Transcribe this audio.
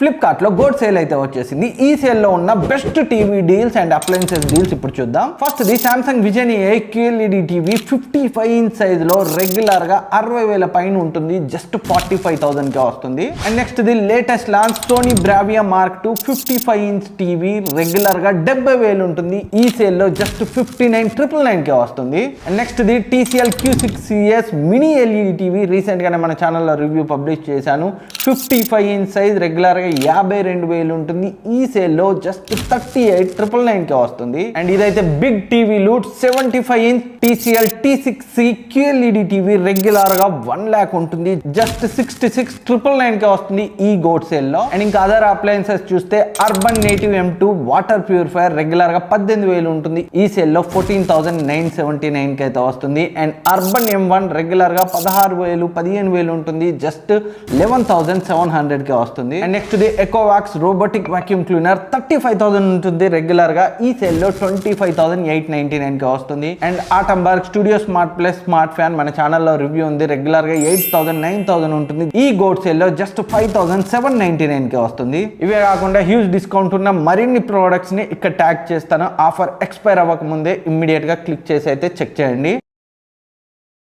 ఫ్లిప్కార్ట్లో gourd sale అయితే వచ్చేసింది. ఈ సేల్లో ఉన్న best TV deals and appliances deals ఇప్పుడు చూద్దాం. First the Samsung vision A TV fifty five inch సైజ్లో రెగ్యులర్గా అరవై వేల పైన ఉంటుంది. జస్ట్ ఫార్టీ ఫైవ్ థౌసండ్కే వస్తుంది. And next the latest launch Sony Bravia Mark two fifty five inch TV రెగ్యులర్గా డెబ్బై వేలు ఉంటుంది. ఈ సేల్లో జస్ట్ ఫిఫ్టీ నైన్ ట్రిపుల్ నైన్కే వస్తుంది. And next the TCL Q six CS mini LED TV రీసెంట్గానే మన ఛానల్లో రివ్యూ పబ్లిష్ చేశాను. ఫిఫ్టీ ఫైవ్ ఇంచ్ సైజ్ రెగ్యులర్గా గా యాభై రెండు వేలు ఉంటుంది. ఈ సేల్లో just thirty eight triple nine K వస్తుంది. అండ్ ఇదైతే big TV loot seventy five inch TCL T six C QLED TV రెగ్యులర్గా వన్ ల్యాక్ ఉంటుంది. Just sixty six triple nine కే వస్తుంది ఈ గోడ్ సేల్లో. అండ్ ఇంకా అదర్ అప్లయన్సెస్ చూస్తే urban native M two water purifier రెగ్యులర్గా పద్దెనిమిది వేలు ఉంటుంది. ఈ సేల్లో ఫోర్టీన్ థౌసండ్ నైన్ సెవెంటీ నైన్కి అయితే వస్తుంది. అండ్ అర్బన్ ఎం వన్ రెగ్యులర్గా పదహారు వేలు పదిహేను వేలు ఉంటుంది. జస్ట్ లెవెన్ థౌసండ్ సెవెన్ హండ్రెడ్కి వస్తుంది. And next the Ecovacs robotic vacuum cleaner thirty five thousand ఉంటుంది రెగ్యులర్గా ఈ సేల్లో twenty five thousand eight ninety నైన్కి వస్తుంది. And Atomberg studio smart plus smart fan మన ఛానల్లో రివ్యూ ఉంది. రెగ్యులర్గా ఎయిట్ థౌసండ్ నైన్ థౌసండ్ ఉంటుంది. ఈ గోడ్ సేల్లో just five thousand seven ninety నైన్కి వస్తుంది. ఇవే కాకుండా హ్యూజ్ డిస్కౌంట్ ఉన్న మరిన్ని ప్రోడక్ట్స్ని ఇక్కడ ట్యాగ్ చేస్తాను. ఆఫర్ ఎక్స్పైర్ అవ్వక ముందే ఇమ్మీడియట్గా క్లిక్ చేసి అయితే చెక్ చేయండి.